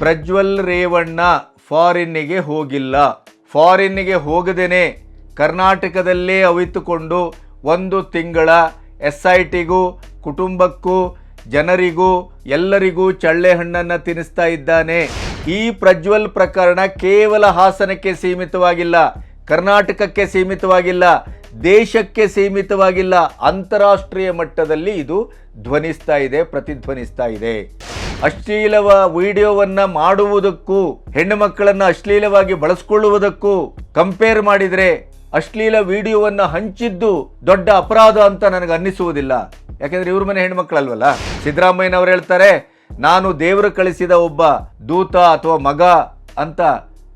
ಪ್ರಜ್ವಲ್ ರೇವಣ್ಣ ಫಾರಿನ್ನಿಗೆ ಹೋಗಿಲ್ಲ. ಫಾರಿನ್ನಿಗೆ ಹೋಗದೇನೆ ಕರ್ನಾಟಕದಲ್ಲೇ ಅವಿತುಕೊಂಡು ಒಂದು ತಿಂಗಳ ಎಸ್ ಐ ಟಿಗೂ ಕುಟುಂಬಕ್ಕೂ, ಜನರಿಗೂ, ಎಲ್ಲರಿಗೂ ಚಳ್ಳೆ ಹಣ್ಣನ್ನು ತಿನ್ನಿಸ್ತಾ ಇದ್ದಾನೆ. ಈ ಪ್ರಜ್ವಲ್ ಪ್ರಕರಣ ಕೇವಲ ಹಾಸನಕ್ಕೆ ಸೀಮಿತವಾಗಿಲ್ಲ, ಕರ್ನಾಟಕಕ್ಕೆ ಸೀಮಿತವಾಗಿಲ್ಲ, ದೇಶಕ್ಕೆ ಸೀಮಿತವಾಗಿಲ್ಲ, ಅಂತಾರಾಷ್ಟ್ರೀಯ ಮಟ್ಟದಲ್ಲಿ ಇದು ಧ್ವನಿಸ್ತಾ ಇದೆ, ಪ್ರತಿಧ್ವನಿಸ್ತಾ ಇದೆ. ಅಶ್ಲೀಲವ ವಿಡಿಯೋವನ್ನ ಮಾಡುವುದಕ್ಕೂ, ಹೆಣ್ಣು ಮಕ್ಕಳನ್ನ ಅಶ್ಲೀಲವಾಗಿ ಬಳಸ್ಕೊಳ್ಳುವುದಕ್ಕೂ ಕಂಪೇರ್ ಮಾಡಿದ್ರೆ ಅಶ್ಲೀಲ ವಿಡಿಯೋವನ್ನ ಹಂಚಿದ್ದು ದೊಡ್ಡ ಅಪರಾಧ ಅಂತ ನನಗೆ ಅನ್ನಿಸುವುದಿಲ್ಲ. ಯಾಕೆಂದ್ರೆ ಇವ್ರ ಮನೆ ಹೆಣ್ಮಕ್ಳಲ್ವಲ್ಲ ಸಿದ್ದರಾಮಯ್ಯನವ್ರು ಹೇಳ್ತಾರೆ, ನಾನು ದೇವರು ಕಳಿಸಿದ ಒಬ್ಬ ದೂತ ಅಥವಾ ಮಗ ಅಂತ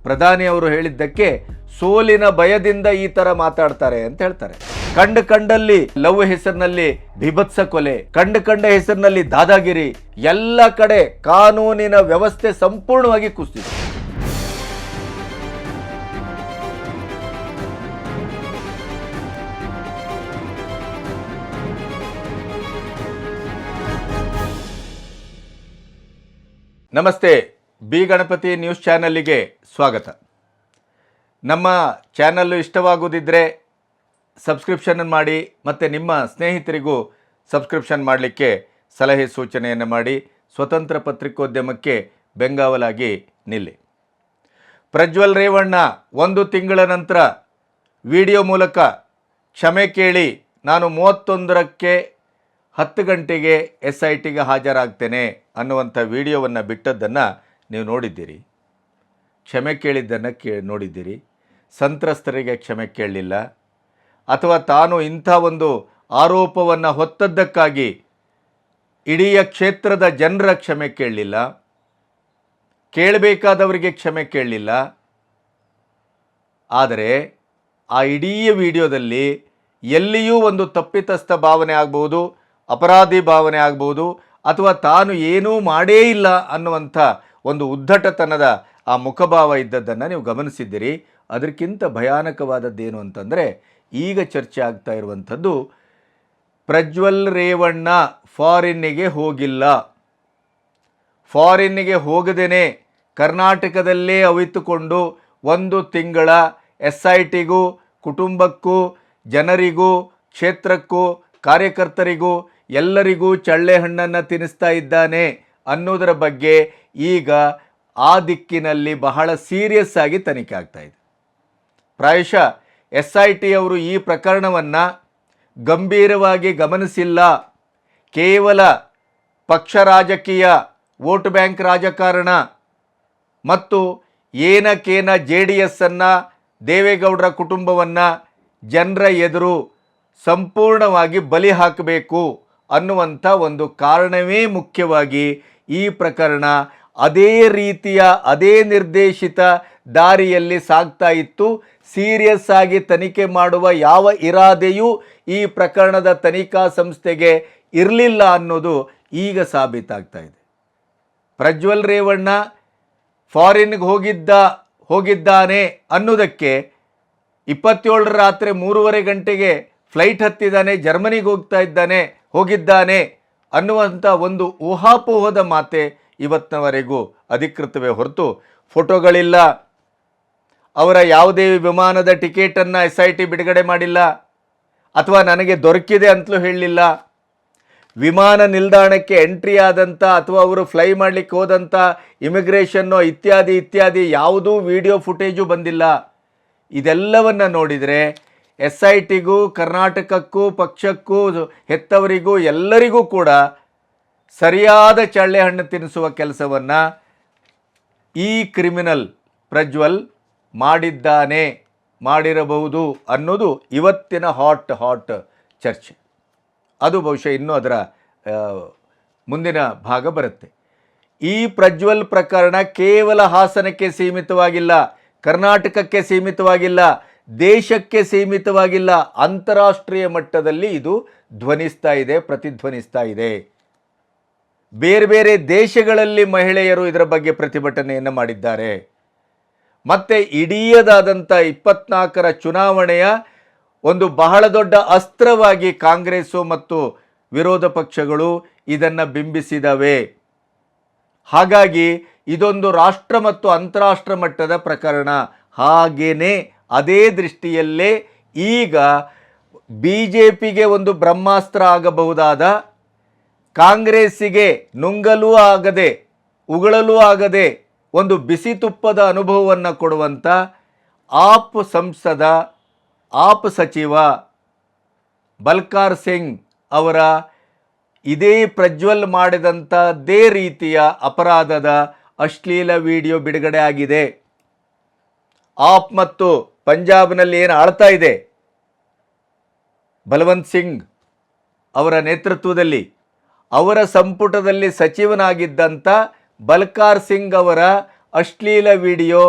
ಪ್ರಧಾನಿ ಅವರು ಹೇಳಿದ್ದಕ್ಕೆ ಸೋಲಿನ ಭಯದಿಂದ ಈ ತರ ಮಾತಾಡ್ತಾರೆ ಅಂತ ಹೇಳ್ತಾರೆ. ಕಂಡ ಕಂಡಲ್ಲಿ ಲವ್ ಹೆಸರಿನಲ್ಲಿ ಬಿಭತ್ಸ ಕೊಲೆ, ಕಂಡ ಕಂಡ ಹೆಸರಿನಲ್ಲಿ ದಾದಾಗಿರಿ, ಎಲ್ಲ ಕಡೆ ಕಾನೂನಿನ ವ್ಯವಸ್ಥೆ ಸಂಪೂರ್ಣವಾಗಿ ಕುಸಿತು ನಮಸ್ತೆ, ಬಿ ಗಣಪತಿ ನ್ಯೂಸ್ ಚಾನೆಲ್ಗೆ ಸ್ವಾಗತ. ನಮ್ಮ ಚಾನಲ್ಲು ಇಷ್ಟವಾಗುವುದಿದ್ದರೆ ಸಬ್ಸ್ಕ್ರಿಪ್ಷನ್ ಮಾಡಿ ಮತ್ತು ನಿಮ್ಮ ಸ್ನೇಹಿತರಿಗೂ ಸಬ್ಸ್ಕ್ರಿಪ್ಷನ್ ಮಾಡಲಿಕ್ಕೆ ಸಲಹೆ ಸೂಚನೆಯನ್ನು ಮಾಡಿ ಸ್ವತಂತ್ರ ಪತ್ರಿಕೋದ್ಯಮಕ್ಕೆ ಬೆಂಗಾವಲಾಗಿ ನಿಲ್ಲಿ. ಪ್ರಜ್ವಲ್ ರೇವಣ್ಣ, ಒಂದು ತಿಂಗಳ ನಂತರ ವಿಡಿಯೋ ಮೂಲಕ ಕ್ಷಮೆ ಕೇಳಿ ನಾನು ಮೂವತ್ತೊಂದರಕ್ಕೆ ಹತ್ತು ಗಂಟೆಗೆ ಎಸ್ ಐ ಟಿಗೆ ಹಾಜರಾಗ್ತೇನೆ ಅನ್ನುವಂಥ ವಿಡಿಯೋವನ್ನು ಬಿಟ್ಟದ್ದನ್ನು ನೀವು ನೋಡಿದ್ದೀರಿ. ಕ್ಷಮೆ ಕೇಳಿದ್ದನ್ನು ಕೇ, ನೋಡಿದ್ದೀರಿ. ಸಂತ್ರಸ್ತರಿಗೆ ಕ್ಷಮೆ ಕೇಳಲಿಲ್ಲ. ಅಥವಾ ತಾನು ಇಂಥ ಒಂದು ಆರೋಪವನ್ನು ಹೊತ್ತದ್ದಕ್ಕಾಗಿ ಇಡೀ ಕ್ಷೇತ್ರದ ಜನರ ಕ್ಷಮೆ ಕೇಳಲಿಲ್ಲ. ಕೇಳಬೇಕಾದವರಿಗೆ ಕ್ಷಮೆ ಕೇಳಲಿಲ್ಲ. ಆದರೆ ಆ ಇಡೀ ವಿಡಿಯೋದಲ್ಲಿ ಎಲ್ಲಿಯೂ ಒಂದು ತಪ್ಪಿತಸ್ಥ ಭಾವನೆ ಆಗ್ಬೋದು ಅಪರಾಧಿ ಭಾವನೆ ಆಗ್ಬೋದು ಅಥವಾ ತಾನು ಏನೂ ಮಾಡೇ ಇಲ್ಲ ಅನ್ನುವಂಥ ಒಂದು ಉದ್ದಟತನದ ಆ ಮುಖಭಾವ ಇದ್ದದ್ದನ್ನು ನೀವು ಗಮನಿಸಿದ್ದೀರಿ. ಅದಕ್ಕಿಂತ ಭಯಾನಕವಾದದ್ದೇನು ಅಂತಂದರೆ ಈಗ ಚರ್ಚೆ ಆಗ್ತಾ ಇರುವಂಥದ್ದು, ಪ್ರಜ್ವಲ್ ರೇವಣ್ಣ ಫಾರಿನ್ನಿಗೆ ಹೋಗಿಲ್ಲ. ಫಾರಿನ್ನಿಗೆ ಹೋಗದೇನೆ ಕರ್ನಾಟಕದಲ್ಲೇ ಅವಿತುಕೊಂಡು ಒಂದು ತಿಂಗಳ ಎಸ್ ಐ ಟಿಗೂ ಕುಟುಂಬಕ್ಕೂ, ಜನರಿಗೂ, ಕ್ಷೇತ್ರಕ್ಕೂ, ಕಾರ್ಯಕರ್ತರಿಗೂ, ಎಲ್ಲರಿಗೂ ಚಳ್ಳೆ ಹಣ್ಣನ್ನು ತಿನ್ನಿಸ್ತಾ ಇದ್ದಾನೆ ಅನ್ನೋದರ ಬಗ್ಗೆ ಈಗ ಆ ದಿಕ್ಕಿನಲ್ಲಿ ಬಹಳ ಸೀರಿಯಸ್ ಆಗಿ ತನಿಖೆ ಆಗ್ತಾ ಇದೆ. ಪ್ರಾಯಶಃ ಎಸ್ ಐ ಟಿ ಅವರು ಈ ಪ್ರಕರಣವನ್ನು ಗಂಭೀರವಾಗಿ ಗಮನಿಸಿಲ್ಲ. ಕೇವಲ ಪಕ್ಷ ರಾಜಕೀಯ, ವೋಟ್ ಬ್ಯಾಂಕ್ ರಾಜಕಾರಣ ಮತ್ತು ಏನಕ್ಕೇನ ಜೆ ಡಿ ಎಸ್ಸನ್ನು ದೇವೇಗೌಡರ ಕುಟುಂಬವನ್ನು ಜನರ ಎದುರು ಸಂಪೂರ್ಣವಾಗಿ ಬಲಿ ಹಾಕಬೇಕು ಅನ್ನುವಂಥ ಒಂದು ಕಾರಣವೇ ಮುಖ್ಯವಾಗಿ ಈ ಪ್ರಕರಣ. ಅದೇ ರೀತಿಯ, ಅದೇ ನಿರ್ದೇಶಿತ ದಾರಿಯಲ್ಲಿ ಸಾಗ್ತಾ ಇತ್ತು. ಸೀರಿಯಸ್ ಆಗಿ ತನಿಖೆ ಮಾಡುವ ಯಾವ ಇರಾದೆಯೂ ಈ ಪ್ರಕರಣದ ತನಿಖಾ ಸಂಸ್ಥೆಗೆ ಇರಲಿಲ್ಲ ಅನ್ನೋದು ಈಗ ಸಾಬೀತಾಗ್ತಾ ಇದೆ. ಪ್ರಜ್ವಲ್ ರೇವಣ್ಣ ಫಾರಿನ್ಗೆ ಹೋಗಿದ್ದ, ಹೋಗಿದ್ದಾನೆ ಅನ್ನೋದಕ್ಕೆ ಇಪ್ಪತ್ತೇಳರ ರಾತ್ರಿ ಮೂರುವರೆ ಗಂಟೆಗೆ ಫ್ಲೈಟ್ ಹತ್ತಿದ್ದಾನೆ, ಜರ್ಮನಿಗೆ ಹೋಗ್ತಾ ಇದ್ದಾನೆ, ಹೋಗಿದ್ದಾನೆ ಅನ್ನುವಂಥ ಒಂದು ಊಹಾಪೋಹದ ಮಾತೆ ಇವತ್ತಿನವರೆಗೂ ಅಧಿಕೃತವೇ ಹೊರತು. ಫೋಟೋಗಳಿಲ್ಲ ಅವರ ಯಾವುದೇ ವಿಮಾನದ ಟಿಕೆಟನ್ನು ಎಸ್ ಐ ಟಿ ಬಿಡುಗಡೆ ಮಾಡಿಲ್ಲ ಅಥವಾ ನನಗೆ ದೊರಕಿದೆ ಅಂತಲೂ ಹೇಳಲಿಲ್ಲ. ವಿಮಾನ ನಿಲ್ದಾಣಕ್ಕೆ ಎಂಟ್ರಿ ಆದಂಥ ಅಥವಾ ಅವರು ಫ್ಲೈ ಮಾಡಲಿಕ್ಕೆ ಹೋದಂಥ ಇಮಿಗ್ರೇಷನ್ನು ಇತ್ಯಾದಿ ಇತ್ಯಾದಿ ಯಾವುದೂ ವಿಡಿಯೋ ಫುಟೇಜು ಬಂದಿಲ್ಲ. ಇದೆಲ್ಲವನ್ನು ನೋಡಿದರೆ ಎಸ್ ಐ ಟಿಗೂ ಕರ್ನಾಟಕಕ್ಕೂ, ಪಕ್ಷಕ್ಕೂ, ಹೆತ್ತವರಿಗೂ, ಎಲ್ಲರಿಗೂ ಕೂಡ ಸರಿಯಾದ ಚಳ್ಳೆ ಹಣ್ಣು ತಿನ್ನಿಸುವ ಕೆಲಸವನ್ನು ಈ ಕ್ರಿಮಿನಲ್ ಪ್ರಜ್ವಲ್ ಮಾಡಿದ್ದಾನೆ, ಮಾಡಿರಬಹುದು ಅನ್ನೋದು ಇವತ್ತಿನ ಹಾಟ್ ಹಾಟ್ ಚರ್ಚೆ. ಅದು ಬಹುಶಃ ಇನ್ನೂ ಅದರ ಮುಂದಿನ ಭಾಗ ಬರುತ್ತೆ. ಈ ಪ್ರಜ್ವಲ್ ಪ್ರಕರಣ ಕೇವಲ ಹಾಸನಕ್ಕೆ ಸೀಮಿತವಾಗಿಲ್ಲ, ಕರ್ನಾಟಕಕ್ಕೆ ಸೀಮಿತವಾಗಿಲ್ಲ, ದೇಶಕ್ಕೆ ಸೀಮಿತವಾಗಿಲ್ಲ, ಅಂತಾರಾಷ್ಟ್ರೀಯ ಮಟ್ಟದಲ್ಲಿ ಇದು ಧ್ವನಿಸ್ತಾ ಇದೆ, ಪ್ರತಿಧ್ವನಿಸ್ತಾ ಇದೆ. ಬೇರೆ ಬೇರೆ ದೇಶಗಳಲ್ಲಿ ಮಹಿಳೆಯರು ಇದರ ಬಗ್ಗೆ ಪ್ರತಿಭಟನೆಯನ್ನು ಮಾಡಿದ್ದಾರೆ. ಮತ್ತೆ ಇಡೀಯದಾದಂಥ ಇಪ್ಪತ್ನಾಲ್ಕರ ಚುನಾವಣೆಯ ಒಂದು ಬಹಳ ದೊಡ್ಡ ಅಸ್ತ್ರವಾಗಿ ಕಾಂಗ್ರೆಸ್ಸು ಮತ್ತು ವಿರೋಧ ಪಕ್ಷಗಳು ಇದನ್ನು ಬಿಂಬಿಸಿದವೆ. ಹಾಗಾಗಿ ಇದೊಂದು ರಾಷ್ಟ್ರ ಮತ್ತು ಅಂತಾರಾಷ್ಟ್ರ ಮಟ್ಟದ ಪ್ರಕರಣ. ಹಾಗೆಯೇ ಅದೇ ದೃಷ್ಟಿಯಲ್ಲೇ ಈಗ ಬಿ ಜೆ ಪಿಗೆ ಒಂದು ಬ್ರಹ್ಮಾಸ್ತ್ರ ಆಗಬಹುದಾದ, ಕಾಂಗ್ರೆಸ್ಸಿಗೆ ನುಂಗಲೂ ಆಗದೆ, ಉಗಳಲೂ ಆಗದೆ ಒಂದು ಬಿಸಿ ತುಪ್ಪದ ಅನುಭವವನ್ನು ಕೊಡುವಂಥ ಆಪ್ ಸಂಸದ, ಆಪ್ ಸಚಿವ ಬಲ್ಕಾರ್ ಸಿಂಗ್ ಅವರ ಇದೇ ಪ್ರಜ್ವಲ್ ಮಾಡಿದಂಥದ್ದೇ ರೀತಿಯ ಅಪರಾಧದ ಅಶ್ಲೀಲ ವಿಡಿಯೋ ಬಿಡುಗಡೆ ಆಗಿದೆ. ಆಪ್ ಮತ್ತು ಪಂಜಾಬ್ನಲ್ಲಿ ಏನು ಆಳ್ತಾ ಇದೆ? ಬಲವಂತ್ ಸಿಂಗ್ ಅವರ ನೇತೃತ್ವದಲ್ಲಿ ಅವರ ಸಂಪುಟದಲ್ಲಿ ಸಚಿವನಾಗಿದ್ದಂಥ ಬಲ್ಕಾರ್ ಸಿಂಗ್ ಅವರ ಅಶ್ಲೀಲ ವಿಡಿಯೋ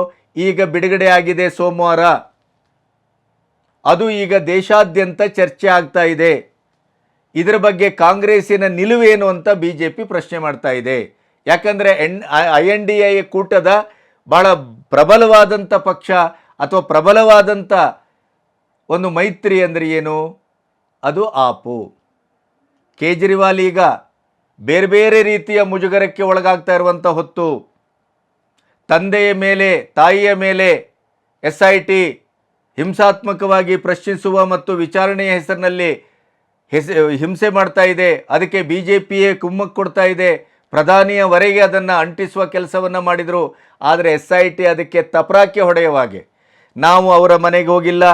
ಈಗ ಬಿಡುಗಡೆಯಾಗಿದೆ ಸೋಮವಾರ. ಅದು ಈಗ ದೇಶಾದ್ಯಂತ ಚರ್ಚೆ ಆಗ್ತಾ ಇದೆ. ಇದರ ಬಗ್ಗೆ ಕಾಂಗ್ರೆಸ್ಸಿನ ನಿಲುವೇನು ಅಂತ ಬಿ ಜೆ ಪಿ ಪ್ರಶ್ನೆ ಮಾಡ್ತಾ ಇದೆ. ಯಾಕಂದರೆ N I N D I ಕೂಟದ ಭಾಳ ಪ್ರಬಲವಾದಂಥ ಪಕ್ಷ ಅಥವಾ ಪ್ರಬಲವಾದಂಥ ಒಂದು ಮೈತ್ರಿ ಅಂದರೆ ಏನು? ಅದು ಆಪು. ಕೇಜ್ರಿವಾಲ್ ಈಗ ಬೇರೆ ಬೇರೆ ರೀತಿಯ ಮುಜುಗರಕ್ಕೆ ಒಳಗಾಗ್ತಾ ಇರುವಂಥ ಹೊತ್ತು ತಂದೆಯ ಮೇಲೆ, ತಾಯಿಯ ಮೇಲೆ ಎಸ್ ಐ ಟಿ ಹಿಂಸಾತ್ಮಕವಾಗಿ ಪ್ರಶ್ನಿಸುವ ಮತ್ತು ವಿಚಾರಣೆಯ ಹೆಸರಿನಲ್ಲಿ ಹೆಸ, ಹಿಂಸೆ ಮಾಡ್ತಾ ಇದೆ. ಅದಕ್ಕೆ ಬಿ ಜೆ ಪಿಯೇ ಕುಮ್ಮಕ್ಕು ಕೊಡ್ತಾ ಇದೆ. ಪ್ರಧಾನಿಯವರೆಗೆ ಅದನ್ನು ಅಂಟಿಸುವ ಕೆಲಸವನ್ನು ಮಾಡಿದರು. ಆದರೆ ಎಸ್ ಐ ಟಿ ಅದಕ್ಕೆ ತಪರಾಕಿ ಹೊಡೆಯುವ ಹಾಗೆ. ನಾವು ಅವರ ಮನೆಗೆ ಹೋಗಿಲ್ಲ,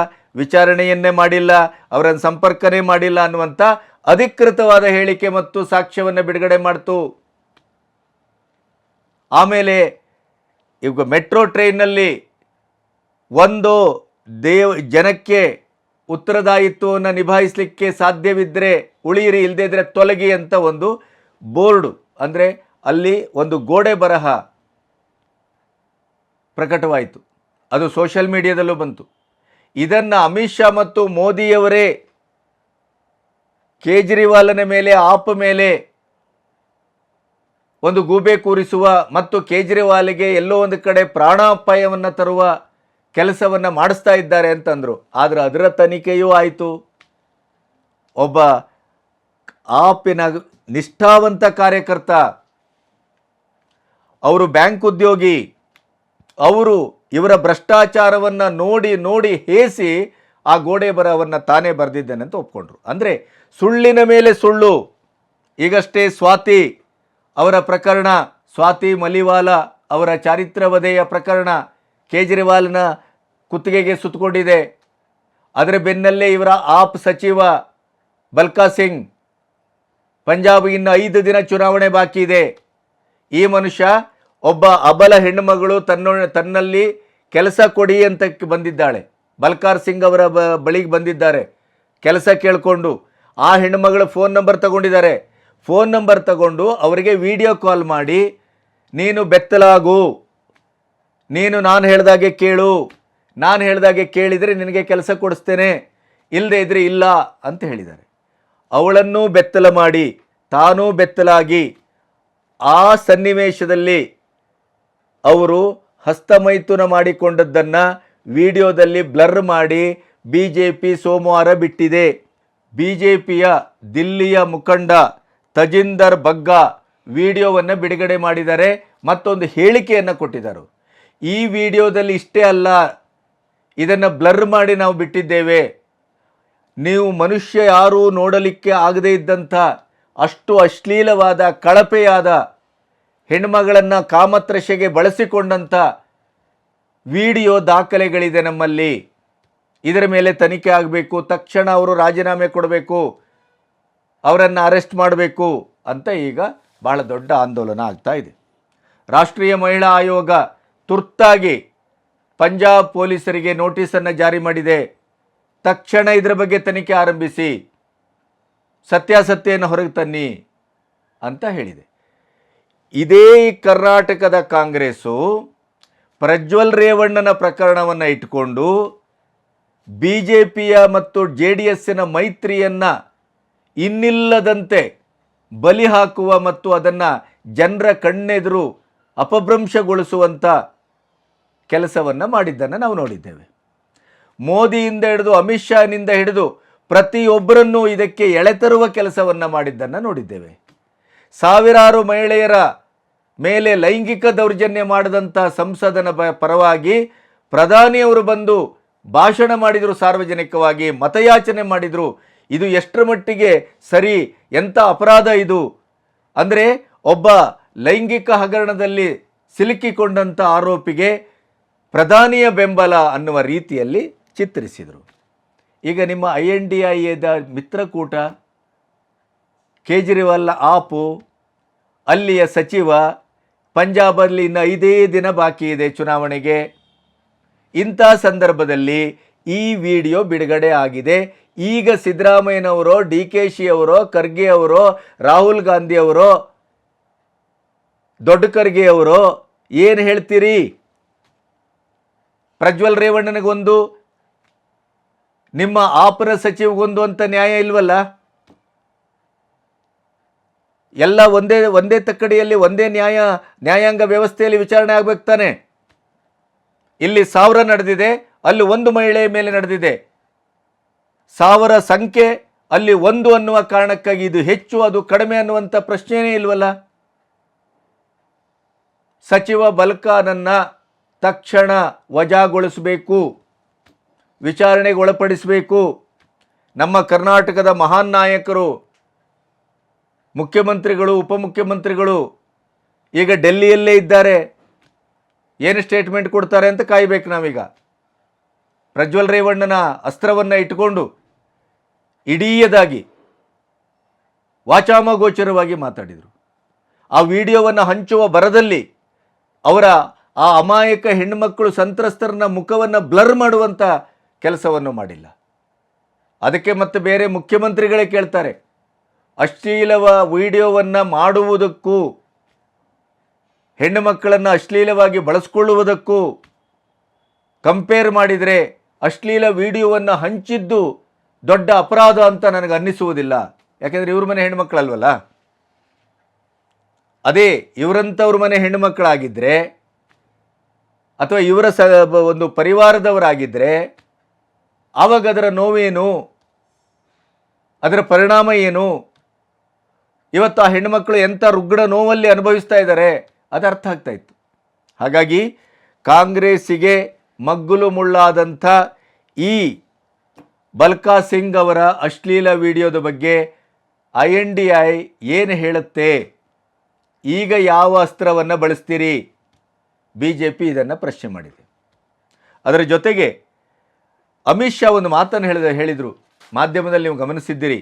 ವಿಚಾರಣೆಯನ್ನೇ ಮಾಡಿಲ್ಲ, ಅವರನ್ನು ಸಂಪರ್ಕನೇ ಮಾಡಿಲ್ಲ ಅನ್ನುವಂಥ ಅಧಿಕೃತವಾದ ಹೇಳಿಕೆ ಮತ್ತು ಸಾಕ್ಷ್ಯವನ್ನು ಬಿಡುಗಡೆ ಮಾಡಿತು. ಆಮೇಲೆ ಈಗ ಮೆಟ್ರೋ ಟ್ರೈನ್ನಲ್ಲಿ ಒಂದು ದೇವ್, ಜನಕ್ಕೆ ಉತ್ತರದಾಯಿತ್ವವನ್ನು ನಿಭಾಯಿಸಲಿಕ್ಕೆ ಸಾಧ್ಯವಿದ್ದರೆ ಉಳಿಯಿರಿ ಇಲ್ಲದೇ ಇದ್ದರೆ ತೊಲಗಿ ಅಂತ ಒಂದು ಬೋರ್ಡು, ಅಂದರೆ ಅಲ್ಲಿ ಒಂದು ಗೋಡೆ ಬರಹ ಪ್ರಕಟವಾಯಿತು. ಅದು ಸೋಷಲ್ ಮೀಡಿಯಾದಲ್ಲೂ ಬಂತು. ಇದನ್ನು ಅಮಿತ್ ಶಾ ಮತ್ತು ಮೋದಿಯವರೇ ಕೇಜ್ರಿವಾಲನ ಮೇಲೆ, ಆಪ್ ಮೇಲೆ ಒಂದು ಗೂಬೆ ಕೂರಿಸುವ ಮತ್ತು ಕೇಜ್ರಿವಾಲ್ಗೆ ಎಲ್ಲೋ ಒಂದು ಕಡೆ ಪ್ರಾಣಾಪಾಯವನ್ನು ತರುವ ಕೆಲಸವನ್ನು ಮಾಡಿಸ್ತಾ ಇದ್ದಾರೆ ಅಂತಂದರು. ಆದರೆ ಅದರ ತನಿಖೆಯೂ ಆಯಿತು. ಒಬ್ಬ ಆಪಿನ ನಿಷ್ಠಾವಂತ ಕಾರ್ಯಕರ್ತ, ಅವರು ಬ್ಯಾಂಕ್ ಉದ್ಯೋಗಿ, ಅವರು ಇವರ ಭ್ರಷ್ಟಾಚಾರವನ್ನು ನೋಡಿ ನೋಡಿ ಹೇಸಿ ಆ ಗೋಡೆ ಬರವನ್ನು ತಾನೇ ಬರೆದಿದ್ದೇನೆ ಅಂತ ಒಪ್ಕೊಂಡ್ರು. ಅಂದರೆ ಸುಳ್ಳಿನ ಮೇಲೆ ಸುಳ್ಳು. ಈಗಷ್ಟೇ ಸ್ವಾತಿ ಅವರ ಪ್ರಕರಣ, ಸ್ವಾತಿ ಮಲಿವಾಲ ಅವರ ಚಾರಿತ್ರವಧೆಯ ಪ್ರಕರಣ ಕೇಜ್ರಿವಾಲ್ನ ಕುತ್ತಿಗೆಗೆ ಸುತ್ತಕೊಂಡಿದೆ. ಅದರ ಬೆನ್ನಲ್ಲೇ ಇವರ ಆಪ್ ಸಚಿವ ಬಲ್ಕಾ ಸಿಂಗ್, ಪಂಜಾಬ್ ಇನ್ನು ಐದು ದಿನ ಚುನಾವಣೆ ಬಾಕಿ ಇದೆ. ಈ ಮನುಷ್ಯ ಒಬ್ಬ ಅಬಲ ಹೆಣ್ಣುಮಗಳು ತನ್ನ, ತನ್ನಲ್ಲಿ ಕೆಲಸ ಕೊಡಿ ಅಂತ ಬಂದಿದ್ದಾಳೆ. ಬಲ್ಕಾರ್ ಸಿಂಗ್ ಅವರ ಬಳಿಗೆ ಬಂದಿದ್ದಾರೆ. ಕೆಲಸ ಕೇಳಿಕೊಂಡು ಆ ಹೆಣ್ಣುಮಗಳ ಫೋನ್ ನಂಬರ್ ತಗೊಂಡಿದ್ದಾರೆ. ಫೋನ್ ನಂಬರ್ ತಗೊಂಡು ಅವರಿಗೆ ವಿಡಿಯೋ ಕಾಲ್ ಮಾಡಿ, ನೀನು ಬೆತ್ತಲಾಗು. ನೀನು ನಾನು ಹೇಳ್ದಾಗೆ ಕೇಳು. ನಾನು ಹೇಳ್ದಾಗೆ ಕೇಳಿದರೆ ನಿನಗೆ ಕೆಲಸ ಕೊಡಿಸ್ತೇನೆ. ಇಲ್ಲದೆ ಇದ್ರೆ ಇಲ್ಲ, ಅಂತ ಹೇಳಿದ್ದಾರೆ. ಅವಳನ್ನೂ ಬೆತ್ತಲ ಮಾಡಿ, ತಾನೂ ಬೆತ್ತಲಾಗಿ, ಆ ಸನ್ನಿವೇಶದಲ್ಲಿ ಅವರು ಹಸ್ತಮೈಥುನ ಮಾಡಿಕೊಂಡದ್ದನ್ನು ವಿಡಿಯೋದಲ್ಲಿ ಬ್ಲರ್ ಮಾಡಿ ಬಿ ಜೆ ಪಿ ಸೋಮವಾರ ಬಿಟ್ಟಿದೆ. ಬಿ ಜೆ ಪಿಯ ದಿಲ್ಲಿಯ ಮುಖಂಡ ತಜಿಂದರ್ ಬಗ್ಗಾ ವಿಡಿಯೋವನ್ನು ಬಿಡುಗಡೆ ಮಾಡಿದ್ದಾರೆ, ಮತ್ತೊಂದು ಹೇಳಿಕೆಯನ್ನು ಕೊಟ್ಟಿದ್ದಾರೆ. ಈ ವಿಡಿಯೋದಲ್ಲಿ ಇಷ್ಟೇ ಅಲ್ಲ, ಇದನ್ನು ಬ್ಲರ್ ಮಾಡಿ ನಾವು ಬಿಟ್ಟಿದ್ದೇವೆ. ನೀವು ಮನುಷ್ಯ ಯಾರೂ ನೋಡಲಿಕ್ಕೆ ಆಗದೇ ಇದ್ದಂಥ, ಅಷ್ಟು ಅಶ್ಲೀಲವಾದ, ಕಳಪೆಯಾದ ಹೆಣ್ಮಗಳನ್ನು ಕಾಮತ್ರಶೆಗೆ ಬಳಸಿಕೊಂಡಂಥ ವಿಡಿಯೋ ದಾಖಲೆಗಳಿದೆ ನಮ್ಮಲ್ಲಿ. ಇದರ ಮೇಲೆ ತನಿಖೆ ಆಗಬೇಕು, ತಕ್ಷಣ ಅವರು ರಾಜೀನಾಮೆ ಕೊಡಬೇಕು, ಅವರನ್ನು ಅರೆಸ್ಟ್ ಮಾಡಬೇಕು ಅಂತ ಈಗ ಭಾಳ ದೊಡ್ಡ ಆಂದೋಲನ ಆಗ್ತಾ ಇದೆ. ರಾಷ್ಟ್ರೀಯ ಮಹಿಳಾ ಆಯೋಗ ತುರ್ತಾಗಿ ಪಂಜಾಬ್ ಪೊಲೀಸರಿಗೆ ನೋಟಿಸನ್ನು ಜಾರಿ ಮಾಡಿದೆ. ತಕ್ಷಣ ಇದರ ಬಗ್ಗೆ ತನಿಖೆ ಆರಂಭಿಸಿ ಸತ್ಯಾಸತ್ಯವನ್ನು ಹೊರಗೆ ತನ್ನಿ ಅಂತ ಹೇಳಿದೆ. ಇದೇ ಕರ್ನಾಟಕದ ಕಾಂಗ್ರೆಸ್ಸು ಪ್ರಜ್ವಲ್ ರೇವಣ್ಣನ ಪ್ರಕರಣವನ್ನು ಇಟ್ಕೊಂಡು ಬಿ ಜೆ ಪಿಯ ಮತ್ತು ಜೆ ಡಿ ಎಸ್ಸಿನ ಮೈತ್ರಿಯನ್ನು ಇನ್ನಿಲ್ಲದಂತೆ ಬಲಿ ಹಾಕುವ ಮತ್ತು ಅದನ್ನು ಜನರ ಕಣ್ಣೆದುರು ಅಪಭ್ರಂಶಗೊಳಿಸುವಂಥ ಕೆಲಸವನ್ನು ಮಾಡಿದ್ದನ್ನು ನಾವು ನೋಡಿದ್ದೇವೆ. ಮೋದಿಯಿಂದ ಹಿಡಿದು ಅಮಿತ್ ಶಾನಿಂದ ಹಿಡಿದು ಪ್ರತಿಯೊಬ್ಬರನ್ನೂ ಇದಕ್ಕೆ ಎಳೆತರುವ ಕೆಲಸವನ್ನು ಮಾಡಿದ್ದನ್ನು ನೋಡಿದ್ದೇವೆ. ಸಾವಿರಾರು ಮಹಿಳೆಯರ ಮೇಲೆ ಲೈಂಗಿಕ ದೌರ್ಜನ್ಯ ಮಾಡಿದಂಥ ಸಂಸದನ ಪರವಾಗಿ ಪ್ರಧಾನಿಯವರು ಬಂದು ಭಾಷಣ ಮಾಡಿದರು ಸಾರ್ವಜನಿಕವಾಗಿ, ಮತಯಾಚನೆ ಮಾಡಿದರು. ಇದು ಎಷ್ಟರ ಮಟ್ಟಿಗೆ ಸರಿ ಎಂಥ ಅಪರಾಧ ಇದು? ಅಂದರೆ ಒಬ್ಬ ಲೈಂಗಿಕ ಹಗರಣದಲ್ಲಿ ಸಿಲುಕಿಕೊಂಡಂಥ ಆರೋಪಿಗೆ ಪ್ರಧಾನಿಯ ಬೆಂಬಲ ಅನ್ನುವ ರೀತಿಯಲ್ಲಿ ಚಿತ್ರಿಸಿದರು. ಈಗ ನಿಮ್ಮ ಐ ಎನ್ ಡಿ ಐ ಎದ ಮಿತ್ರಕೂಟ, ಕೇಜ್ರಿವಾಲ್ ಆಪು, ಅಲ್ಲಿಯ ಸಚಿವ ಪಂಜಾಬಲ್ಲಿ ಇನ್ನು ಐದೇ ದಿನ ಬಾಕಿ ಇದೆ ಚುನಾವಣೆಗೆ. ಇಂಥ ಸಂದರ್ಭದಲ್ಲಿ ಈ ವಿಡಿಯೋ ಬಿಡುಗಡೆ ಆಗಿದೆ. ಈಗ ಸಿದ್ದರಾಮಯ್ಯನವರು, ಡಿ ಕೆ ಶಿ ಅವರೋ ಖರ್ಗೆ ಅವರೋ ರಾಹುಲ್ ಗಾಂಧಿ ಅವರೋ ದೊಡ್ಡ ಖರ್ಗೆ ಅವರೋ ಏನು ಹೇಳ್ತೀರಿ? ಪ್ರಜ್ವಲ್ ರೇವಣ್ಣನಿಗೊಂದು, ನಿಮ್ಮ ಆಪರ ಸಚಿವಗೊಂದು ಅಂತ ನ್ಯಾಯ ಇಲ್ವಲ್ಲ? ಎಲ್ಲ ಒಂದೇ ಒಂದೇ ತಕ್ಕಡಿಯಲ್ಲಿ ಒಂದೇ ನ್ಯಾಯ, ನ್ಯಾಯಾಂಗ ವ್ಯವಸ್ಥೆಯಲ್ಲಿ ವಿಚಾರಣೆ ಆಗ್ಬೇಕು ತಾನೆ? ಇಲ್ಲಿ ಸಾವಿರ ನಡೆದಿದೆ, ಅಲ್ಲಿ ಒಂದು ಮಹಿಳೆಯ ಮೇಲೆ ನಡೆದಿದೆ. ಸಾವಿರ ಸಂಖ್ಯೆ, ಅಲ್ಲಿ ಒಂದು ಅನ್ನುವ ಕಾರಣಕ್ಕಾಗಿ ಇದು ಹೆಚ್ಚು, ಅದು ಕಡಿಮೆ ಅನ್ನುವಂಥ ಪ್ರಶ್ನೆಯೇ ಇಲ್ವಲ್ಲ? ಸಚಿವ ಬಲ್ಕಾನನ್ನ ತಕ್ಷಣ ವಜಾಗೊಳಿಸಬೇಕು, ವಿಚಾರಣೆಗೆ ಒಳಪಡಿಸಬೇಕು. ನಮ್ಮ ಕರ್ನಾಟಕದ ಮಹಾನ್ ನಾಯಕರು, ಮುಖ್ಯಮಂತ್ರಿಗಳು, ಉಪಮುಖ್ಯಮಂತ್ರಿಗಳು ಈಗ ಡೆಲ್ಲಿಯಲ್ಲೇ ಇದ್ದಾರೆ. ಏನು ಸ್ಟೇಟ್ಮೆಂಟ್ ಕೊಡ್ತಾರೆ ಅಂತ ಕಾಯಬೇಕು ನಾವೀಗ. ಪ್ರಜ್ವಲ್ ರೇವಣ್ಣನ ಅಸ್ತ್ರವನ್ನು ಇಟ್ಟುಕೊಂಡು ಇಡೀಯದಾಗಿ ವಾಚಾಮಗೋಚರವಾಗಿ ಮಾತಾಡಿದರು. ಆ ವಿಡಿಯೋವನ್ನು ಹಂಚುವ ಬರದಲ್ಲಿ ಅವರ ಆ ಅಮಾಯಕ ಹೆಣ್ಣುಮಕ್ಕಳು ಸಂತ್ರಸ್ತರನ್ನ ಮುಖವನ್ನು ಬ್ಲರ್ ಮಾಡುವಂಥ ಕೆಲಸವನ್ನು ಮಾಡಿಲ್ಲ. ಅದಕ್ಕೆ ಮತ್ತೆ ಬೇರೆ ಮುಖ್ಯಮಂತ್ರಿಗಳೇ ಕೇಳ್ತಾರೆ, ಅಶ್ಲೀಲವ ವಿಡಿಯೋವನ್ನು ಮಾಡುವುದಕ್ಕೂ ಹೆಣ್ಣು ಮಕ್ಕಳನ್ನು ಅಶ್ಲೀಲವಾಗಿ ಬಳಸ್ಕೊಳ್ಳುವುದಕ್ಕೂ ಕಂಪೇರ್ ಮಾಡಿದರೆ ಅಶ್ಲೀಲ ವಿಡಿಯೋವನ್ನು ಹಂಚಿದ್ದು ದೊಡ್ಡ ಅಪರಾಧ ಅಂತ ನನಗೆ ಅನ್ನಿಸುವುದಿಲ್ಲ. ಯಾಕೆಂದರೆ ಇವ್ರ ಮನೆ ಹೆಣ್ಮಕ್ಳಲ್ವಲ್ಲ ಅದೇ ಇವರಂಥವ್ರ ಮನೆ ಹೆಣ್ಣುಮಕ್ಕಳಾಗಿದ್ದರೆ ಅಥವಾ ಇವರ ಸ ಒಂದು ಪರಿವಾರದವರಾಗಿದ್ದರೆ ಆವಾಗ ಅದರ ನೋವೇನು? ಅದರ ಪರಿಣಾಮ ಏನು? ಇವತ್ತು ಆ ಹೆಣ್ಣುಮಕ್ಕಳು ಎಂಥ ರುಗ್ಣ ನೋವಲ್ಲಿ ಅನುಭವಿಸ್ತಾ ಇದ್ದಾರೆ? ಅದು ಅರ್ಥ ಆಗ್ತಾ ಇತ್ತು. ಹಾಗಾಗಿ ಕಾಂಗ್ರೆಸ್ಸಿಗೆ ಮಗ್ಗುಲು ಮುಳ್ಳಾದಂಥ ಈ ಬಲ್ಕಾ ಸಿಂಗ್ ಅವರ ಅಶ್ಲೀಲ ವಿಡಿಯೋದ ಬಗ್ಗೆ ಐ ಎನ್ ಡಿ ಐ ಏನು ಹೇಳುತ್ತೆ? ಈಗ ಯಾವ ಅಸ್ತ್ರವನ್ನು ಬಳಸ್ತೀರಿ? ಬಿ ಜೆ ಪಿ ಇದನ್ನು ಪ್ರಶ್ನೆ ಮಾಡಿದೆ. ಅದರ ಜೊತೆಗೆ ಅಮಿತ್ ಶಾ ಒಂದು ಮಾತನ್ನು ಹೇಳಿದ ಹೇಳಿದರು. ಮಾಧ್ಯಮದಲ್ಲಿ ನೀವು ಗಮನಿಸಿದ್ದೀರಿ.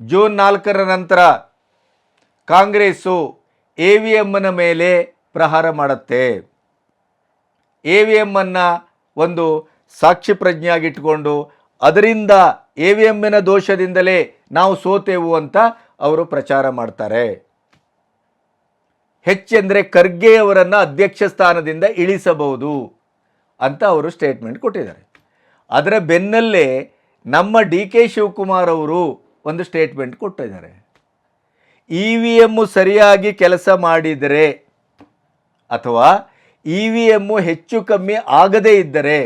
ಜೂನ್ ನಾಲ್ಕರ ನಂತರ ಕಾಂಗ್ರೆಸ್ಸು ಎ ವಿ ಎಮ್ಮನ ಮೇಲೆ ಪ್ರಹಾರ ಮಾಡುತ್ತೆ. ಎ ವಿ ಎಮ್ಮನ್ನು ಒಂದು ಸಾಕ್ಷಿ ಪ್ರಜ್ಞೆಯಾಗಿಟ್ಟುಕೊಂಡು ಅದರಿಂದ ಎ ವಿ ಎಮ್ಮಿನ ದೋಷದಿಂದಲೇ ನಾವು ಸೋತೆವು ಅಂತ ಅವರು ಪ್ರಚಾರ ಮಾಡ್ತಾರೆ. ಹೆಚ್ಚೆಂದರೆ ಖರ್ಗೆಯವರನ್ನು ಅಧ್ಯಕ್ಷ ಸ್ಥಾನದಿಂದ ಇಳಿಸಬಹುದು ಅಂತ ಅವರು ಸ್ಟೇಟ್ಮೆಂಟ್ ಕೊಟ್ಟಿದ್ದಾರೆ. ಅದರ ಬೆನ್ನಲ್ಲೇ ನಮ್ಮ ಡಿ ಕೆ ಶಿವಕುಮಾರ್ ಅವರು ಒಂದು ಸ್ಟೇಟ್ಮೆಂಟ್ ಕೊಟ್ಟಿದ್ದಾರೆ. ಇ ವಿ ಎಮ್ಮು ಸರಿಯಾಗಿ ಕೆಲಸ ಮಾಡಿದರೆ ಅಥವಾ ಇ ವಿ ಎಮ್ಮು ಹೆಚ್ಚು ಕಮ್ಮಿ ಆಗದೇ ಇದ್ದರೆ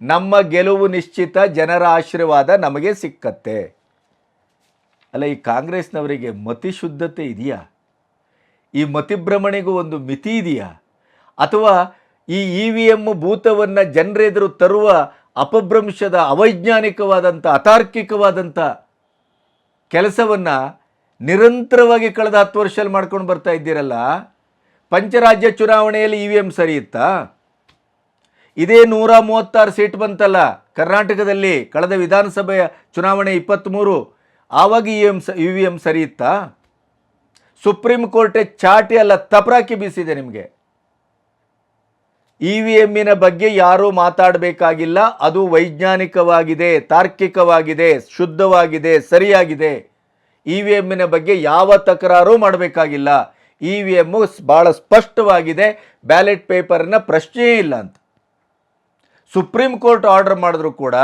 ನಮ್ಮ ಗೆಲುವು ನಿಶ್ಚಿತ ಜನರ ಆಶೀರ್ವಾದ ನಮಗೆ ಸಿಕ್ಕತ್ತೆ. ಅಲ್ಲ, ಈ ಕಾಂಗ್ರೆಸ್ನವರಿಗೆ ಮತಿಶುದ್ಧತೆ ಇದೆಯಾ? ಈ ಮತಿಭ್ರಮಣೆಗೂ ಒಂದು ಮಿತಿ ಇದೆಯಾ? ಅಥವಾ ಈ ಇ ವಿ ಎಂ ಭೂತವನ್ನು ಜನರೆದುರು ತರುವ ಅಪಭ್ರಂಶದ ಅವೈಜ್ಞಾನಿಕವಾದಂಥ, ಅತಾರ್ಕಿಕವಾದಂಥ ಕೆಲಸವನ್ನು ನಿರಂತರವಾಗಿ ಕಳೆದ ಹತ್ತು ವರ್ಷದಲ್ಲಿ ಮಾಡ್ಕೊಂಡು ಬರ್ತಾ ಇದ್ದೀರಲ್ಲ, ಪಂಚರಾಜ್ಯ ಚುನಾವಣೆಯಲ್ಲಿ ಇ ವಿ ಎಂ ಸರಿ ಇದೇ ನೂರ ಮೂವತ್ತಾರು ಸೀಟ್ ಬಂತಲ್ಲ, ಕರ್ನಾಟಕದಲ್ಲಿ ಕಳೆದ ವಿಧಾನಸಭೆಯ ಚುನಾವಣೆ ಇಪ್ಪತ್ತ್ಮೂರು, ಆವಾಗ ಇ ಎಂ ಸ, ಇ ವಿ ಎಂ ಸರಿ ಸುಪ್ರೀಂ ಕೋರ್ಟೆ ಚಾಟಿ ಅಲ್ಲ ತಪರಾಕಿ ಬೀಸಿದೆ ನಿಮಗೆ. ಇ ವಿ ಎಮ್ಮಿನ ಬಗ್ಗೆ ಯಾರೂ ಮಾತಾಡಬೇಕಾಗಿಲ್ಲ, ಅದು ವೈಜ್ಞಾನಿಕವಾಗಿದೆ, ತಾರ್ಕಿಕವಾಗಿದೆ, ಶುದ್ಧವಾಗಿದೆ, ಸರಿಯಾಗಿದೆ. ಇ ವಿ ಎಮ್ಮಿನ ಬಗ್ಗೆ ಯಾವ ತಕರಾರು ಮಾಡಬೇಕಾಗಿಲ್ಲ. ಇ ವಿ ಎಮ್ಮು ಭಾಳ ಸ್ಪಷ್ಟವಾಗಿದೆ. ಬ್ಯಾಲೆಟ್ ಪೇಪರ್ನ ಪ್ರಶ್ನೆಯೇ ಇಲ್ಲ ಅಂತ. ಸುಪ್ರೀಂ ಕೋರ್ಟ್ ಆರ್ಡರ್ ಮಾಡಿದ್ರು ಕೂಡ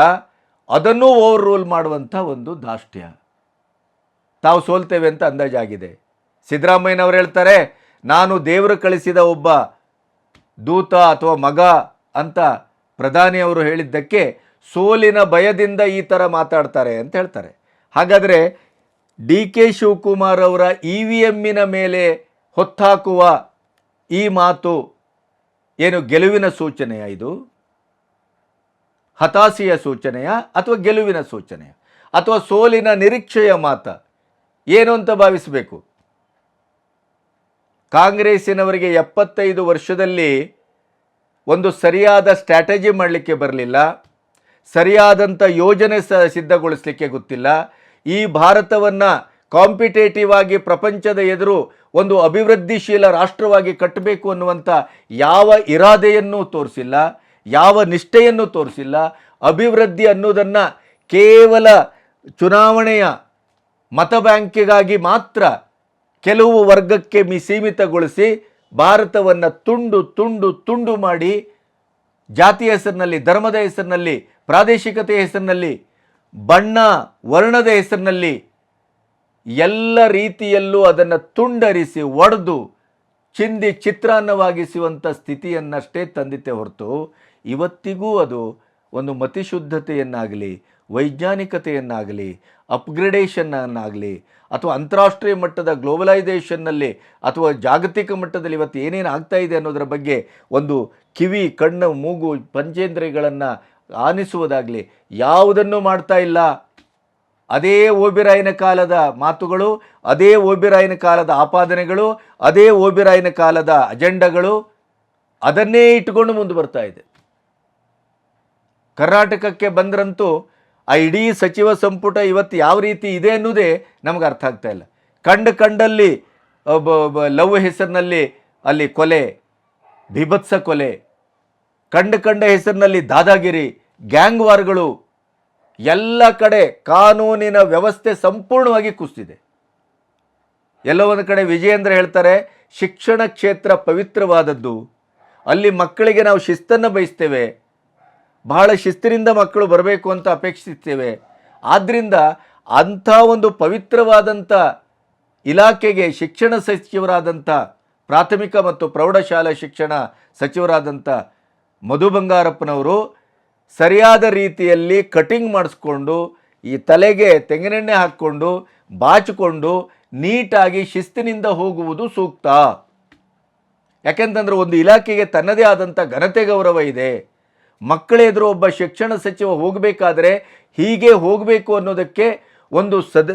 ಅದನ್ನು ಓವರ್ ರೂಲ್ ಮಾಡುವಂಥ ಒಂದು ದಾಷ್ಟ್ಯ. ತಾವು ಸೋಲ್ತೇವೆ ಅಂತ ಅಂದಾಜಾಗಿದೆ. ಸಿದ್ದರಾಮಯ್ಯನವರು ಹೇಳ್ತಾರೆ, ನಾನು ದೇವರು ಕಳಿಸಿದ ಒಬ್ಬ ದೂತ ಅಥವಾ ಮಗ ಅಂತ ಪ್ರಧಾನಿ ಅವರು ಹೇಳಿದ್ದಕ್ಕೆ ಸೋಲಿನ ಭಯದಿಂದ ಈ ಥರ ಮಾತಾಡ್ತಾರೆ ಅಂತ ಹೇಳ್ತಾರೆ. ಹಾಗಾದರೆ ಡಿ ಕೆ ಶಿವಕುಮಾರ್ ಅವರ ಇ ವಿ ಎಮ್ಮಿನ ಮೇಲೆ ಹೊತ್ತಾಕುವ ಈ ಮಾತು ಏನು ಗೆಲುವಿನ ಸೂಚನೆಯ ಇದು? ಹತಾಶೆಯ ಸೂಚನೆಯ ಅಥವಾ ಗೆಲುವಿನ ಸೂಚನೆಯ? ಅಥವಾ ಸೋಲಿನ ನಿರೀಕ್ಷೆಯ ಮಾತ? ಏನು ಅಂತ ಭಾವಿಸಬೇಕು? ಕಾಂಗ್ರೆಸ್ಸಿನವರಿಗೆ ಎಪ್ಪತ್ತೈದು ವರ್ಷದಲ್ಲಿ ಒಂದು ಸರಿಯಾದ ಸ್ಟ್ರಾಟಜಿ ಮಾಡಲಿಕ್ಕೆ ಬರಲಿಲ್ಲ. ಸರಿಯಾದಂಥ ಯೋಜನೆ ಸ ಸಿದ್ಧಗೊಳಿಸಲಿಕ್ಕೆ ಗೊತ್ತಿಲ್ಲ. ಈ ಭಾರತವನ್ನು ಕಾಂಪಿಟೇಟಿವ್ ಆಗಿ ಪ್ರಪಂಚದ ಎದುರು ಒಂದು ಅಭಿವೃದ್ಧಿಶೀಲ ರಾಷ್ಟ್ರವಾಗಿ ಕಟ್ಟಬೇಕು ಅನ್ನುವಂಥ ಯಾವ ಇರಾದೆಯನ್ನು ತೋರಿಸಿಲ್ಲ, ಯಾವ ನಿಷ್ಠೆಯನ್ನು ತೋರಿಸಿಲ್ಲ. ಅಭಿವೃದ್ಧಿ ಅನ್ನೋದನ್ನು ಕೇವಲ ಚುನಾವಣೆಯ ಮತ ಬ್ಯಾಂಕಿಗಾಗಿ ಮಾತ್ರ ಕೆಲವು ವರ್ಗಕ್ಕೆ ಮಿ ಸೀಮಿತಗೊಳಿಸಿ ಭಾರತವನ್ನು ತುಂಡು ತುಂಡು ತುಂಡು ಮಾಡಿ ಜಾತಿಯ ಹೆಸರಿನಲ್ಲಿ, ಧರ್ಮದ ಹೆಸರಿನಲ್ಲಿ, ಪ್ರಾದೇಶಿಕತೆಯ ಹೆಸರಿನಲ್ಲಿ ಬಣ್ಣ ವರ್ಣದ ಹೆಸರಿನಲ್ಲಿ ಎಲ್ಲ ರೀತಿಯಲ್ಲೂ ಅದನ್ನು ತುಂಡರಿಸಿ, ಒಡೆದು, ಚಿಂದಿ ಚಿತ್ರಾನ್ನವಾಗಿಸುವಂಥ ಸ್ಥಿತಿಯನ್ನಷ್ಟೇ ತಂದಿತೆ ಹೊರತು ಇವತ್ತಿಗೂ ಅದು ಒಂದು ಮತಿಶುದ್ಧತೆಯನ್ನಾಗಲಿ, ವೈಜ್ಞಾನಿಕತೆಯನ್ನಾಗಲಿ, ಅಪ್ಗ್ರೇಡೇಷನ್ನನ್ನಾಗಲಿ ಅಥವಾ ಅಂತಾರಾಷ್ಟ್ರೀಯ ಮಟ್ಟದ ಗ್ಲೋಬಲೈಸೇಷನ್ನಲ್ಲಿ ಅಥವಾ ಜಾಗತಿಕ ಮಟ್ಟದಲ್ಲಿ ಇವತ್ತು ಏನೇನು ಆಗ್ತಾ ಇದೆ ಅನ್ನೋದರ ಬಗ್ಗೆ ಒಂದು ಕಿವಿ, ಕಣ್ಣು, ಮೂಗು, ಪಂಚೇಂದ್ರಿಯಗಳನ್ನು ಆನಿಸುವುದಾಗಲಿ ಯಾವುದನ್ನು ಮಾಡ್ತಾ ಇಲ್ಲ. ಅದೇ ಓಬಿರಾಯನ ಕಾಲದ ಮಾತುಗಳು, ಅದೇ ಓಬಿರಾಯನ ಕಾಲದ ಆಪಾದನೆಗಳು, ಅದೇ ಓಬಿರಾಯನ ಕಾಲದ ಅಜೆಂಡಗಳು, ಅದನ್ನೇ ಇಟ್ಟುಕೊಂಡು ಮುಂದೆ ಬರ್ತಾ ಇದೆ. ಕರ್ನಾಟಕಕ್ಕೆ ಬಂದ್ರಂತೂ ಆ ಇಡೀ ಸಚಿವ ಸಂಪುಟ ಇವತ್ತು ಯಾವ ರೀತಿ ಇದೆ ಅನ್ನೋದೇ ನಮಗೆ ಅರ್ಥ ಆಗ್ತಾ ಇಲ್ಲ. ಕಂಡು ಕಂಡಲ್ಲಿ ಲವ್ ಹೆಸರಿನಲ್ಲಿ ಅಲ್ಲಿ ಕೊಲೆ ಬಿಭತ್ಸ ಕೊಲೆ ಕಂಡು ಕಂಡ ಹೆಸರಿನಲ್ಲಿ ದಾದಾಗಿರಿ ಗ್ಯಾಂಗ್ ವಾರ್ಗಳು ಎಲ್ಲ ಕಡೆ ಕಾನೂನಿನ ವ್ಯವಸ್ಥೆ ಸಂಪೂರ್ಣವಾಗಿ ಕುಸಿದಿದೆ. ಎಲ್ಲೋ ಒಂದು ಕಡೆ ವಿಜಯೇಂದ್ರ ಹೇಳ್ತಾರೆ, ಶಿಕ್ಷಣ ಕ್ಷೇತ್ರ ಪವಿತ್ರವಾದದ್ದು. ಅಲ್ಲಿ ಮಕ್ಕಳಿಗೆ ನಾವು ಶಿಸ್ತನ್ನು ಬಯಸ್ತೇವೆ. ಬಹಳ ಶಿಸ್ತಿನಿಂದ ಮಕ್ಕಳು ಬರಬೇಕು ಅಂತ ಅಪೇಕ್ಷಿಸ್ತೇವೆ ಆದ್ದರಿಂದ ಅಂಥ ಒಂದು ಪವಿತ್ರವಾದಂಥ ಇಲಾಖೆಗೆ ಶಿಕ್ಷಣ ಸಚಿವರಾದಂಥ ಪ್ರಾಥಮಿಕ ಮತ್ತು ಪ್ರೌಢಶಾಲಾ ಶಿಕ್ಷಣ ಸಚಿವರಾದಂಥ ಮಧು ಬಂಗಾರಪ್ಪನವರು ಸರಿಯಾದ ರೀತಿಯಲ್ಲಿ ಕಟಿಂಗ್ ಮಾಡಿಸ್ಕೊಂಡು, ಈ ತಲೆಗೆ ತೆಂಗಿನೆಣ್ಣೆ ಹಾಕ್ಕೊಂಡು, ಬಾಚಿಕೊಂಡು, ನೀಟಾಗಿ ಶಿಸ್ತಿನಿಂದ ಹೋಗುವುದು ಸೂಕ್ತ. ಯಾಕೆಂತಂದ್ರೆ ಒಂದು ಇಲಾಖೆಗೆ ತನ್ನದೇ ಆದಂಥ ಘನತೆ ಗೌರವ ಇದೆ. ಮಕ್ಕಳ ಎದುರು ಒಬ್ಬ ಶಿಕ್ಷಣ ಸಚಿವ ಹೋಗಬೇಕಾದ್ರೆ ಹೀಗೆ ಹೋಗಬೇಕು ಅನ್ನೋದಕ್ಕೆ ಒಂದು ಸದ,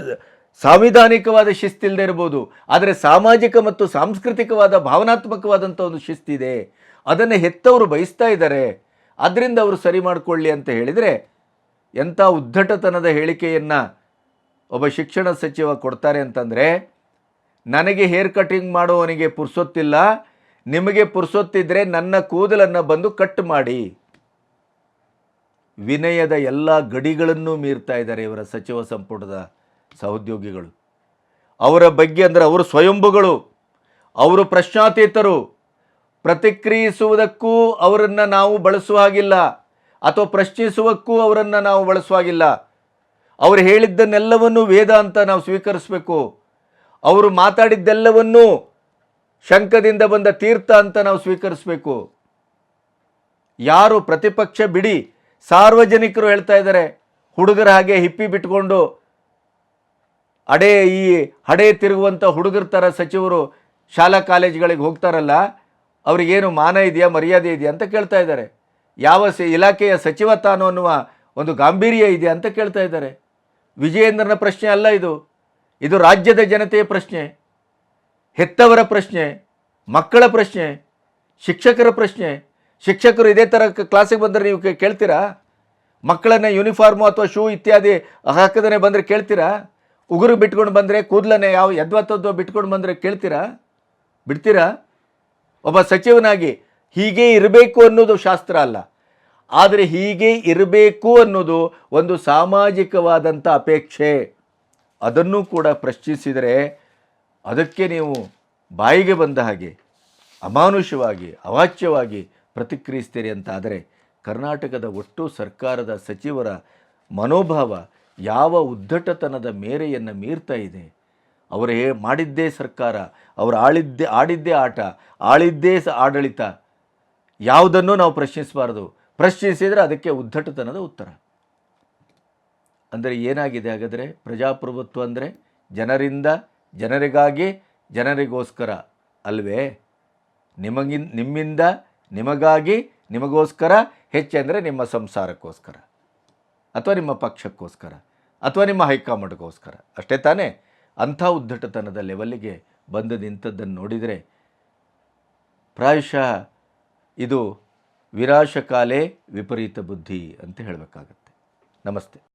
ಸಾಂವಿಧಾನಿಕವಾದ ಶಿಸ್ತಿಲ್ಲದೆ ಇರ್ಬೋದು. ಆದರೆ ಸಾಮಾಜಿಕ ಮತ್ತು ಸಾಂಸ್ಕೃತಿಕವಾದ ಭಾವನಾತ್ಮಕವಾದಂಥ ಒಂದು ಶಿಸ್ತಿದೆ. ಅದನ್ನು ಹೆತ್ತವರು ಬಯಸ್ತಾ ಇದ್ದಾರೆ. ಅದರಿಂದ ಅವರು ಸರಿ ಮಾಡಿಕೊಳ್ಳಿ ಅಂತ ಹೇಳಿದರೆ ಎಂಥ ಉದ್ದಟತನದ ಹೇಳಿಕೆಯನ್ನು ಒಬ್ಬ ಶಿಕ್ಷಣ ಸಚಿವ ಕೊಡ್ತಾರೆ ಅಂತಂದರೆ, ನನಗೆ ಹೇರ್ ಕಟಿಂಗ್ ಮಾಡುವವನಿಗೆ ಪುರ್ಸೊತ್ತಿಲ್ಲ, ನಿಮಗೆ ಪುರ್ಸೊತ್ತಿದ್ದರೆ ನನ್ನ ಕೂದಲನ್ನು ಬಂದು ಕಟ್ ಮಾಡಿ. ವಿನಯದ ಎಲ್ಲ ಗಡಿಗಳನ್ನು ಮೀರ್ತಾ ಇದ್ದಾರೆ ಇವರ ಸಚಿವ ಸಂಪುಟದ ಸಹೋದ್ಯೋಗಿಗಳು. ಅವರ ಬಗ್ಗೆ ಅಂದರೆ ಅವರು ಸ್ವಯಂಭುಗಳು, ಅವರು ಪ್ರಶ್ನಾತೀತರು. ಪ್ರತಿಕ್ರಿಯಿಸುವುದಕ್ಕೂ ಅವರನ್ನು ನಾವು ಬಳಸುವ ಹಾಗಿಲ್ಲ, ಅಥವಾ ಪ್ರಶ್ನಿಸುವಕ್ಕೂ ಅವರನ್ನು ನಾವು ಬಳಸುವ ಹಾಗಿಲ್ಲ. ಅವರು ಹೇಳಿದ್ದನ್ನೆಲ್ಲವನ್ನೂ ವೇದ ಅಂತ ನಾವು ಸ್ವೀಕರಿಸಬೇಕು. ಅವರು ಮಾತಾಡಿದ್ದೆಲ್ಲವನ್ನೂ ಶಂಕದಿಂದ ಬಂದ ತೀರ್ಥ ಅಂತ ನಾವು ಸ್ವೀಕರಿಸಬೇಕು. ಯಾರು ಪ್ರತಿಪಕ್ಷ ಬಿಡಿ ಸಾರ್ವಜನಿಕರು ಹೇಳ್ತಾ ಇದ್ದಾರೆ, ಹುಡುಗರ ಹಾಗೆ ಹಿಪ್ಪಿ ಬಿಟ್ಕೊಂಡು ಅಡೆ ಈ ಹಡೆ ತಿರುಗುವಂಥ ಹುಡುಗರ ಥರ ಸಚಿವರು ಶಾಲಾ ಕಾಲೇಜುಗಳಿಗೆ ಹೋಗ್ತಾರಲ್ಲ ಅವ್ರಿಗೇನು ಮಾನ ಇದೆಯಾ, ಮರ್ಯಾದೆ ಇದೆಯಾ ಅಂತ ಕೇಳ್ತಾ ಇದ್ದಾರೆ. ಯಾವ ಸ, ಇಲಾಖೆಯ ಸಚಿವ ತಾನು ಅನ್ನುವ ಒಂದು ಗಾಂಭೀರ್ಯ ಇದೆ ಅಂತ ಕೇಳ್ತಾ ಇದ್ದಾರೆ. ವಿಜಯೇಂದ್ರನ ಪ್ರಶ್ನೆ ಅಲ್ಲ ಇದು. ಇದು ರಾಜ್ಯದ ಜನತೆಯ ಪ್ರಶ್ನೆ, ಹೆತ್ತವರ ಪ್ರಶ್ನೆ, ಮಕ್ಕಳ ಪ್ರಶ್ನೆ, ಶಿಕ್ಷಕರ ಪ್ರಶ್ನೆ. ಶಿಕ್ಷಕರು ಇದೇ ಥರ ಕ್ಲಾಸಿಗೆ ಬಂದರೆ ನೀವು ಕೇಳ್ತೀರಾ? ಮಕ್ಕಳನ್ನ ಯೂನಿಫಾರ್ಮು ಅಥವಾ ಶೂ ಇತ್ಯಾದಿ ಹಾಕದನೆ ಬಂದರೆ ಕೇಳ್ತೀರಾ? ಉಗುರು ಬಿಟ್ಕೊಂಡು ಬಂದರೆ ಕೂದಲನ್ನೇ ಯಾವ ಯದ್ವತ್ತದ್ದು ಬಿಟ್ಕೊಂಡು ಬಂದರೆ ಕೇಳ್ತೀರಾ? ಬಿಡ್ತೀರಾ? ಒಬ್ಬ ಸಚಿವನಾಗಿ ಹೀಗೆ ಇರಬೇಕು ಅನ್ನೋದು ಶಾಸ್ತ್ರ ಅಲ್ಲ. ಆದರೆ ಹೀಗೆ ಇರಬೇಕು ಅನ್ನೋದು ಒಂದು ಸಾಮಾಜಿಕವಾದಂಥ ಅಪೇಕ್ಷೆ. ಅದನ್ನು ಕೂಡ ಪ್ರಶ್ನಿಸಿದರೆ ಅದಕ್ಕೆ ನೀವು ಬಾಯಿಗೆ ಬಂದ ಹಾಗೆ ಅಮಾನುಷವಾಗಿ, ಅವಾಚ್ಯವಾಗಿ ಪ್ರತಿಕ್ರಿಯಿಸ್ತೀರಿ ಅಂತ ಆದರೆ ಕರ್ನಾಟಕದ ಒಟ್ಟು ಸರ್ಕಾರದ ಸಚಿವರ ಮನೋಭಾವ ಯಾವ ಉದ್ದಟತನದ ಮೇರೆಯನ್ನು ಮೀರ್ತಾ ಇದೆ. ಅವರೇ ಮಾಡಿದ್ದೇ ಸರ್ಕಾರ, ಅವರು ಆಳಿದ್ದೇ, ಆಡಿದ್ದೇ ಆಟ, ಆಳಿದ್ದೇ ಸ ಆಡಳಿತ. ಯಾವುದನ್ನು ನಾವು ಪ್ರಶ್ನಿಸಬಾರದು? ಪ್ರಶ್ನಿಸಿದರೆ ಅದಕ್ಕೆ ಉದ್ದಟತನದ ಉತ್ತರ. ಅಂದರೆ ಏನಾಗಿದೆ ಹಾಗಾದರೆ? ಪ್ರಜಾಪ್ರಭುತ್ವ ಅಂದರೆ ಜನರಿಂದ ಜನರಿಗಾಗಿ ಜನರಿಗೋಸ್ಕರ ಅಲ್ವೇ? ನಿಮಗಿನ್, ನಿಮ್ಮಿಂದ ನಿಮಗಾಗಿ ನಿಮಗೋಸ್ಕರ ಹೆಚ್ಚೆಂದರೆ ನಿಮ್ಮ ಸಂಸಾರಕ್ಕೋಸ್ಕರ, ಅಥವಾ ನಿಮ್ಮ ಪಕ್ಷಕ್ಕೋಸ್ಕರ, ಅಥವಾ ನಿಮ್ಮ ಹೈಕಮಾಂಡ್ಗೋಸ್ಕರ. ಅಷ್ಟೇ ತಾನೇ? ಅಂಥ ಉದ್ದಟತನದ ಲೆವೆಲ್ಲಿಗೆ ಬಂದು ನಿಂತದ್ದನ್ನು ನೋಡಿದರೆ ಪ್ರಾಯಶಃ ಇದು ವಿರಾಶಕಾಲೇ ವಿಪರೀತ ಬುದ್ಧಿ ಅಂತ ಹೇಳಬೇಕಾಗತ್ತೆ. ನಮಸ್ತೆ.